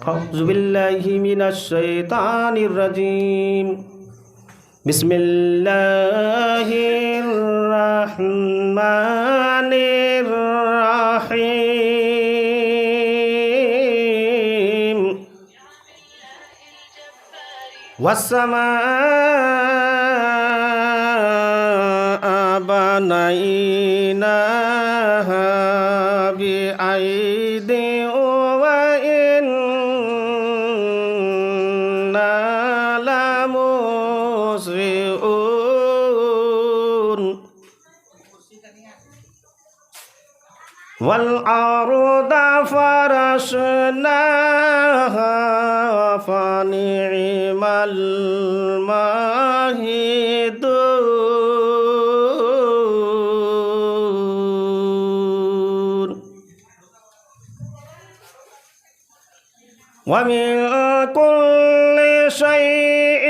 أعوذ بالله من الشيطان الرجيم. بسم الله الرحمن الرحيم. والسماء بنيناها بأيد لمسرعون والأرض فرشناها فنعم الماهدون ومن كل شيء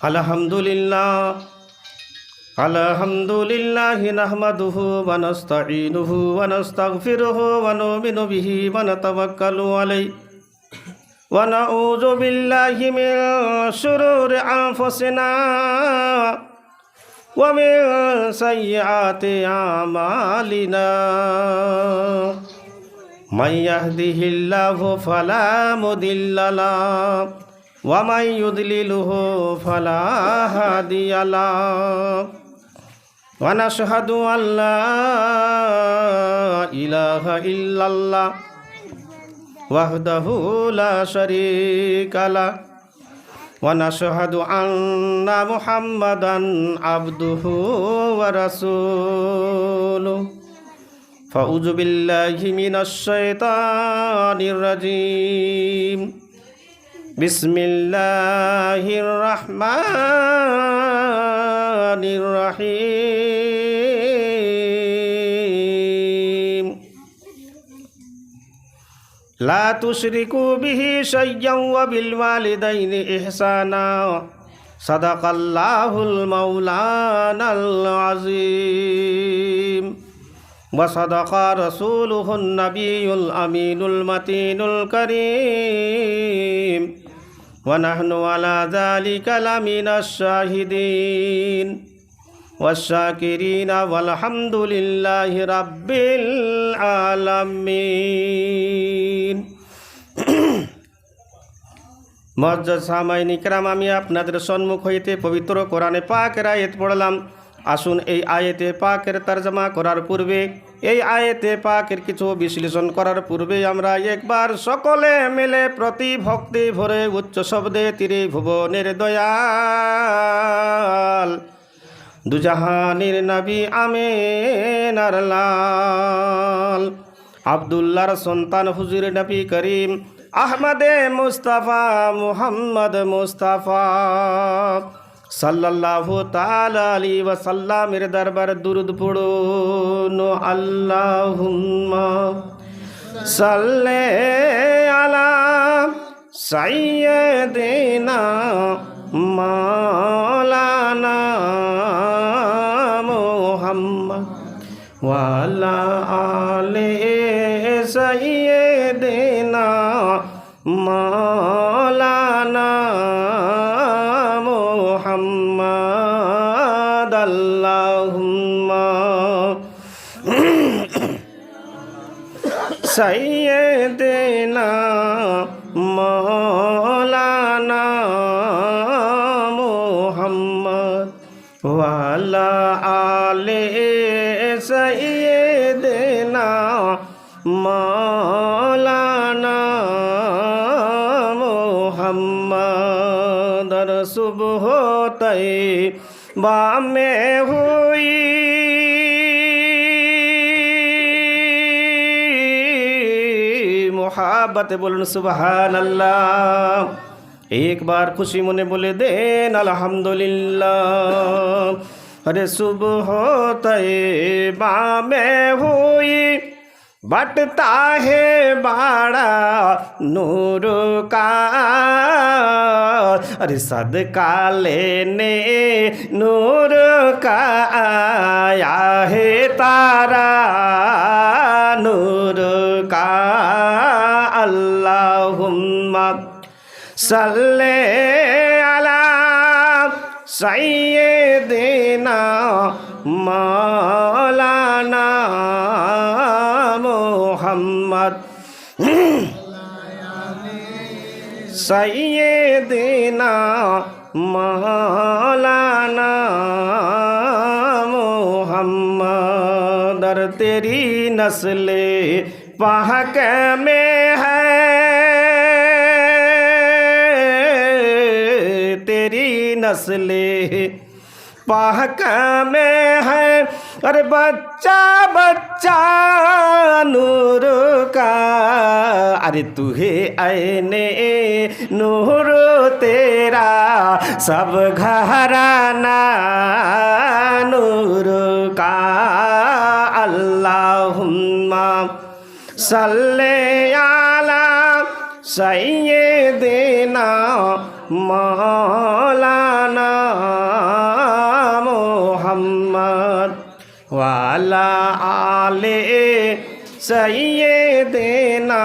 আলহামদুলিল্লাহ। আলহামদুলিল্লাহ নাহমাদুহু ওয়া নাস্তাঈনুহু ওয়া নাস্তাগফিরুহু ওয়া নুমিনু বিহি ওয়া নাতাওয়াক্কালু আলাইহি। ওয়া নাউযু বিল্লাহি মিন শুরুরি আনফুসিনা ওয়া মিন সাইয়্যাতি আমালিনা। মান ইয়াহদিহিল্লাহু ফালা ওয়ামাই ইউদলিলহু ফালা হাদিয়ালা। ওয়া নাশহাদু আল্লা ইলাহা ইল্লাল্লাহ। ওয়াহদাহু লা শারীকা লা ওয়া নাশহাদু আন্না মুহাম্মাদান আবদুহু ওয়া রাসূলুহু। মিনাশ শাইতানির রাজীম। বিসমিল্লাহির রহমানির রহিম লা তুশরিকু বিহি শাইয়ান ওয়া বিল ওয়ালিদাইনি ইহসানা। সাদাকাল্লাহুল মাওলানাল আযীম। وصدق رسوله النبي الأمين المتين الكريم ونحن على ذلك لمن الشاهدين والشاكرين والحمد لله رب العالمين মজ্জাদ সামাইন ইকরাম আমি আপনাদের সম্মুখ হইতে পবিত্র কোরআনে পাকের আয়াত পড়লাম আসুন এই আয়েতে পাকের তর্জমা করার পূর্বে, এই আয়েতে পাকের কিছু বিশ্লেষণ করার পূর্বে আমরা একবার সকলে মিলে প্রতি ভক্তি ভরে উচ্চ শব্দে তীরে ভুবনের দয়াল। দুজাহানের নবী আমেনার লাল। আবদুল্লাহর সন্তান হুজুর নবী করিম আহমদে মুস্তাফা, মুহাম্মদ মুস্তাফা। সাল্লাল্লাহু তাআলা আলী ওয়াসাল্লামের দরবার দুরুদ পড়ুন, আল্লাহুম্মা সাল্লি আলা সাইয়্যিদিনা মাওলানা মুহাম্মদ ওয়ালা আলে সাইয়্যিদিনা মাওলানা সৈয়দেনা মৌলানা মোহাম্মদ ওয়ালা আলে সৈয়দেনা মৌলানা মোহাম্মদ সুবহ তৈ বামে হুই मोहब्बत बोलन सुबहान अल्लाह एक बार खुशी मने बोले देन अल्हम्दुलिल्लाह अरे सुबह तय बामे हुई बटता है बाड़ा नूर का अरे सदका लेने नूर का आया है तारा আল্লাহুম্মা সাল্লে আলা সাইয়্যিদিনা মাওলানা মুহাম্মদ। সাইয়্যিদিনা মাওলানা মুহাম্মদ। আর তেরি নসলে पाक में है तेरी नस्ले। पाक में है। अरे बच्चा बच्चा, नूर का। अरे तुहे आने नूर तेरा, सब घराना नूर का। अल्लाहुम्मा صلی علی سیدنا مولانا محمد والا علی سیدنا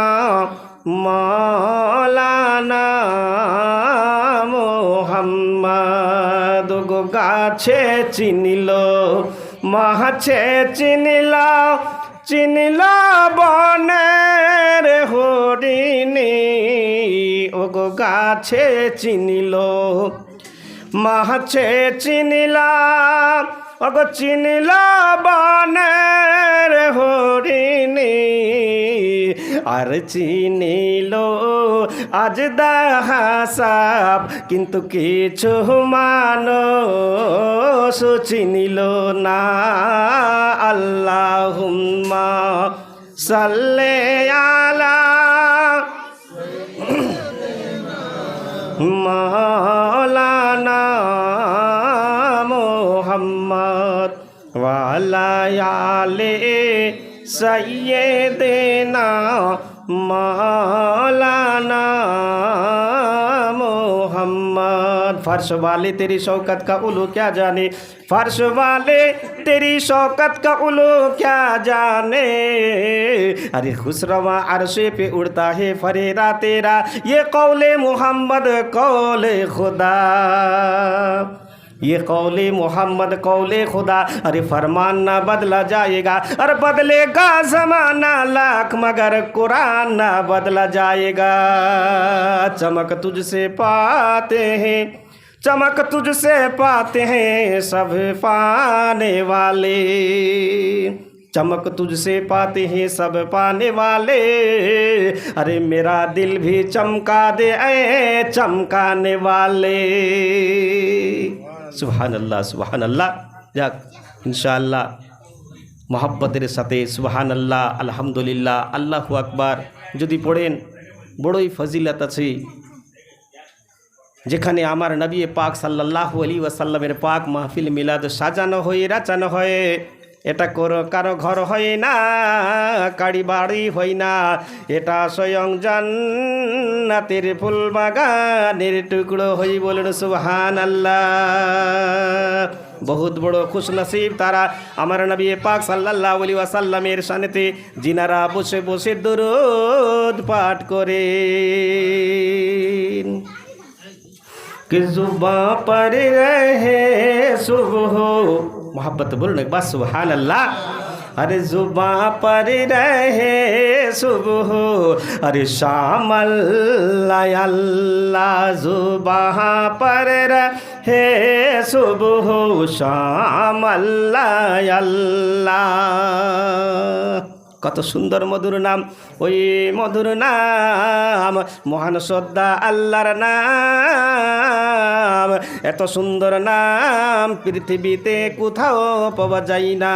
مولانا মোহাম্মদ গো গাছে চিনিল মাছে চিনিল চিনিল হরিণী ও গো গাছে চিনিল মাছে চিনিলা অগ চিনিলা বনের হরিণী, আর চিনিল আজ দাহাসাব কিন্তু কিছু মানুষ চিনিল না। আল্লাহুম্মা সাল্লে আলা মৌলানা মোহাম্মদ ওয়ালায়ালে সৈয়দেনা मौलाना मोहम्मद फर्श वाले तेरी शौकत का उलू क्या जाने फर्श वाले तेरी शौकत का उलू क्या जाने अरे खुसरवा अरशे पे उड़ता है फरेरा तेरा ये कौले मोहम्मद कौले खुदा ये कौले मोहम्मद, कौले खुदा। अरे फरमान ना बदला जाएगा, अरे बदलेगा जमाना लाख, मगर कुरान ना बदला जाएगा। चमक तुझसे पाते हैं, चमक तुझसे पाते हैं सब पाने वाले। चमक तुझसे पाते हैं सब पाने वाले। अरे मेरा दिल भी चमका दे, ऐ चमकाने वाले। সুবহান আল্লাহ সুবহান আল্লাহ যাক, ইনশাআল্লাহ, মহাব্বতের সাথে সুবাহান আল্লাহ আলহামদুলিল্লাহ, আল্লাহু আকবার। যদি পড়েন, বড়ই ফজিলত আছে। যেখানে আমার নবী পাক সাল্লাল্লাহু আলী ওয়াসাল্লামের পাক মাহফিল মিলাদ সাজানো হয়ে, রাচানো হয় এটা করো কারো ঘর হয় না কাড়ি বাড়ি হয় না এটা স্বয়ং জান্নাতের ফুল বাগানের টুকরো হই বলেন সুবহান আল্লাহ বহুত বড় খুশ নসিব তারা আমার নবী পাক সাল্লাল্লাহু আলাইহি ওয়াসাল্লামের শানেতে জিনারা বসে বসে দরুদ পাঠ করেন कि जुबा पर रहे सुबह मोहब्बत बोलो एक बात सुबहान अल्लाह अरे जुबा पर रहे सुबह अरे शाम अल्लाह अल्लाह जुबा पर रहे सुबह शाम अल्लाह अल्लाह কত সুন্দর মধুর নাম, ওই মধুর নাম, মহান শ্রদ্ধা আল্লাহর নাম। এত সুন্দর নাম পৃথিবীতে কোথাও পাওয়া যায় না।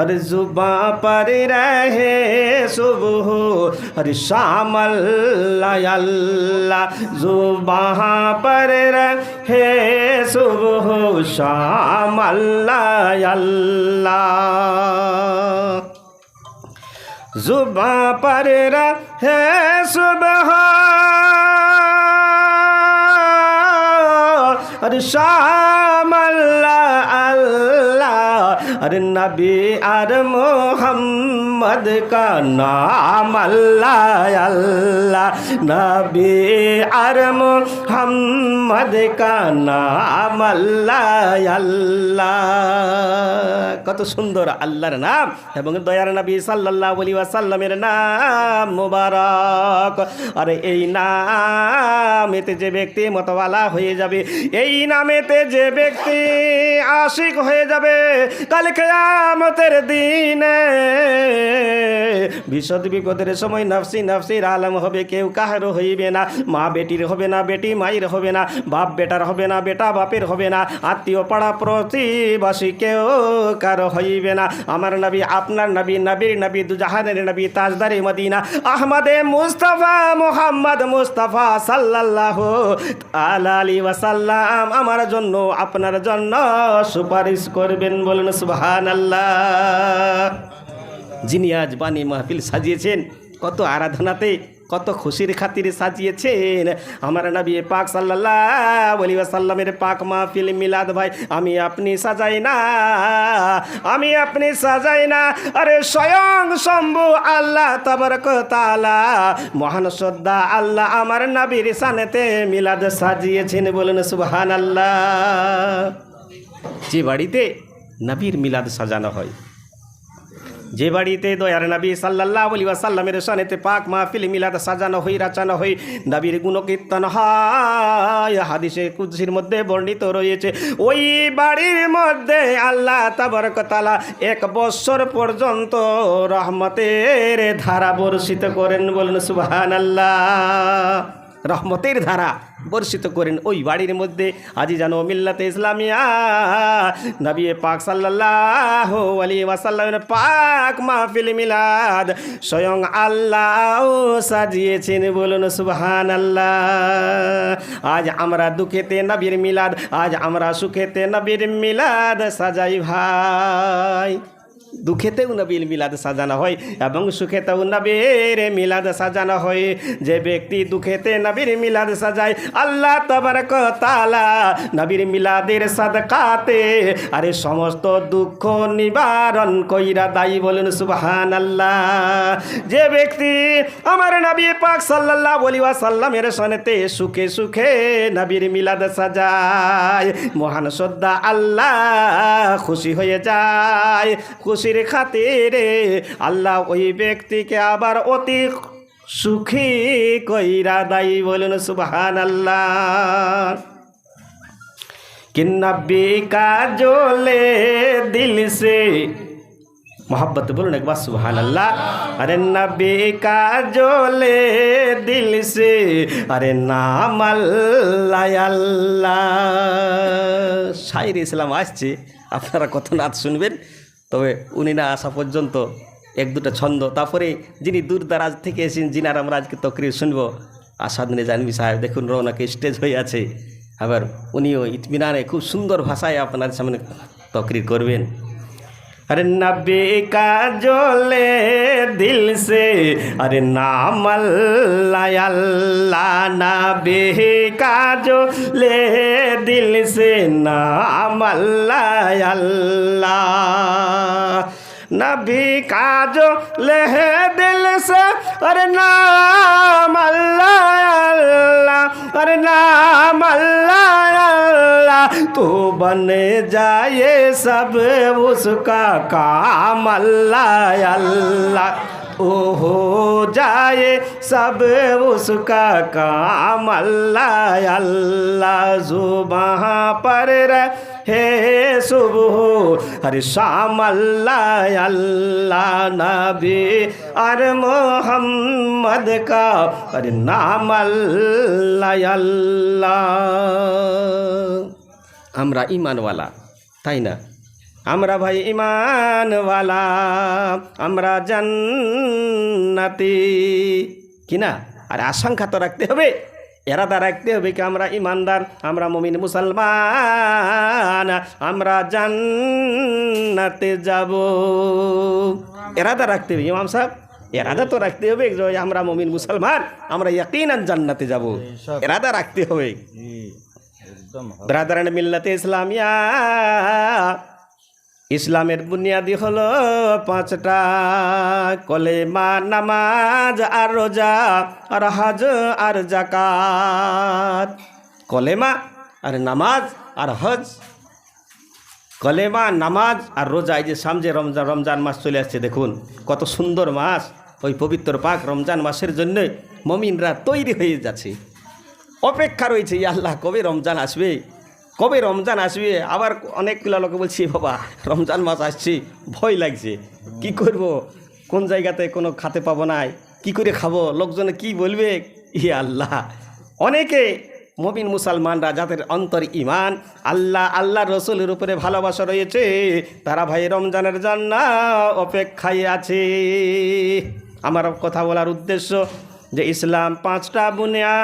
আরে জুবা পর রে শুভ হর শ্যাম আল্লাহ জুবা পর রহে সুবহ, শ্যাম আল্লাহ। জুবা পারেরা হে সুবহ আর শাম আর নবী আর মোহাম্মদ কা নাম আল্লাহ নবী আর মোহাম্মদ কা নাম আল্লাহ কত সুন্দর আল্লাহর নাম এবং দয়ার নবী সাল্লাল্লাহু আলাইহি সাল্লামের নাম মুবারক। আর এই নাম এতে যে ব্যক্তি মতওয়ালা হয়ে যাবে, এই নামেতে যে ব্যক্তি আশিক হয়ে যাবে কাল কিয়ামতের দিনে বিশদ বিপদের সময় নাফসি নাফসির আলম হবে, কেউ কাহার হইবে না। মা বেটির হবে না, বেটি মায়ের হবে না, বাপ বেটার হবে না, বেটা বাপের হবে না, আত্মীয় পাড়া প্রতিবাসী কেউ কারও হইবে না। আমার নবী, আপনার নবী, নবীর নবী, দুজাহানের নবী, তাজদারে মদিনা, আহমদে মুস্তাফা মোহাম্মদ মুস্তাফা সাল্লাল্লাহু তাআলা আলাইহি ওয়াসাল্লাম, আমার জন্য, আপনার জন্য সুপারিশ করবেন, বলুন সুবহানাল্লাহ। যিনি আজ বাণী মাহফিল সাজিয়েছেন, কত আরাধনাতে, কত খুশির খাতিরে সাজিয়েছেন। আমার নবী পাক ওয়াসাল্লামের পাক মাহফিল মিলাদ ভাই, আমি আপনি সাজাই না, আমি আপনি সাজাই না। আরে স্বয়ং শম্ভু আল্লাহ তাআলা, মহান শ্রদ্ধা আল্লাহ আমার নবীর সানেতে মিলাদ সাজিয়েছেন বলুন সুবহান আল্লাহ যে বাড়িতে নবীর মিলাদ সাজানো হয়। যে বাড়িতে দয়ার নবী সাল্লাল্লাহ আলী ওয়াসাল্লামের সানেতে পাক মাহফিল মিলাদ সাজানো হই রাচানো হই নবীর গুণকীর্তন হয়, হাদিসে কুদ্সির মধ্যে বর্ণিত রয়েছে। ওই বাড়ির মধ্যে আল্লাহ তাবারকতালা এক বৎসর পর্যন্ত রহমতের ধারা বর্ষিত করেন বলেন সুবহান আল্লাহ রহমতের ধারা বর্ষিত করেন ওই বাড়ির মধ্যে। আজি যেন মিল্লাতে ইসলামিয়া, নবী পাক সাল্লাহ আলী পাক মাহফিল মিলাদ স্বয়ং আল্লাহ সাজিয়েছেন বলুন সুবহান আল্লাহ আজ আমরা দুঃখেতে নবীর মিলাদ, আজ আমরা সুখেতে নবীর মিলাদ সাজাই ভাই। দুঃখেতেও নবীর মিলাদ সাজানো হয় এবং সুখেতেও নবীর মিলাদ সাজানো হয়। যে ব্যক্তি দুঃখেতে নবীর মিলাদ সাজায়, আল্লাহ তবরক তালা নবীর মিলাদের সাদকাতে আরে সমস্ত দুঃখ নিবারণ কইরা দায়ী বলেন সুবহান আল্লাহ যে ব্যক্তি আমার নবী পাক সাল্লাল্লাহ বলি সাল্লামের সনেতে সুখে সুখে নবীর মিলাদ সাজায়, মহান শ্রদ্ধা আল্লাহ খুশি হয়ে যায়। খুশির খাতিরে আল্লাহ ওই ব্যক্তিকে আবার অতি সুখী কইরা দায়ী বলেন সুবহান আল্লাহ कि नबी का जो ले दिल से मोहब्बत बोलो ना एक बार सुबहान अल्लाह अरे नबी का जो ले दिल से अरे नाम अल्लाह अल्लाह শাইর ইসলাম আসছে আপনারা কত নাচ শুনবেন তবে উনি না আসা পর্যন্ত এক দুটা ছন্দ। তারপরে যিনি দূর দারাজ থেকে এসেছেন যিনার আমরা আজকে তকরির শুনব। নিয়ে জানবি সাহেব, দেখুন রৌনাকে স্টেজ হয়ে আছে। আবার উনিও ইতমিনানে খুব সুন্দর ভাষায় আপনার সামনে তকরির করবেন। अरे नबी का जो ले दिल से अरे नाम अल्लाह अल्लाह नबी का जो ले दिल से नाम अल्लाह अल्लाह नबी का जो ले दिल से अरे नाम अल्लाह अल्लाह तो बन जाए सब उसका काम अल्लाह अल्लाह ओ हो जाए सब उसका काम अल्लाह अल्लाह जुबाह पर हे सुबह हर शाम अल्लाह अल्लाह नबी अर मोहम्मद का अरे नाम अल्लाह अल्लाह আমরা ইমানওয়ালা তাই না? আমরা ভাই ইমানওয়ালা আমরা জান্নাতি। কি না? আর আশঙ্কা তো রাখতে হবে এরাদা রাখতে হবে কি আমরা ইমানদার আমরা মমিন মুসলমান আমরা জান্নাতে যাব। এরাদা রাখতে হবে ইমাম সাহেব এরাদা তো রাখতে হবে যে আমরা মমিন মুসলমান আমরা ইয়াকিনান জান্নাতে যাব। এরাদা রাখতে হবে। ব্রাদারান মিল্লাতে ইসলামিয়া। ইসলামের বুনিয়াদি হলো পাঁচটা কলেমা, নামাজ আর রোজা আর হজ আর জাকাত কলেমা আর নামাজ আর হজ। কলেমা, নামাজ আর রোজা, এই যে সামজে রমজান রমজান মাস চলে আসছে, দেখুন, কত সুন্দর মাস। ওই পবিত্র পাক রমজান মাসের জন্য মমিনরা তৈরি হয়ে যাচ্ছে। অপেক্ষা রয়েছে ইয়া আল্লাহ, কবে রমজান আসবে? কবে রমজান আসবে? আবার অনেকগুলো লোকে বলছি, বাবা, রমজান মাস আসছে, ভয় লাগছে। কি করব? কোন জায়গাতে কোনো খাতে পাবো না, কি করে খাব? লোকজনে কি বলবে? ইয়ে আল্লাহ। অনেকে মমিন মুসলমানরা যাদের অন্তর ইমান আল্লাহ আল্লাহ রসুলের উপরে ভালোবাসা রয়েছে, তারা ভাই রমজানের জন্য অপেক্ষায় আছে। আমার কথা বলার উদ্দেশ্য যে ইসলাম পাঁচটা বুনিয়া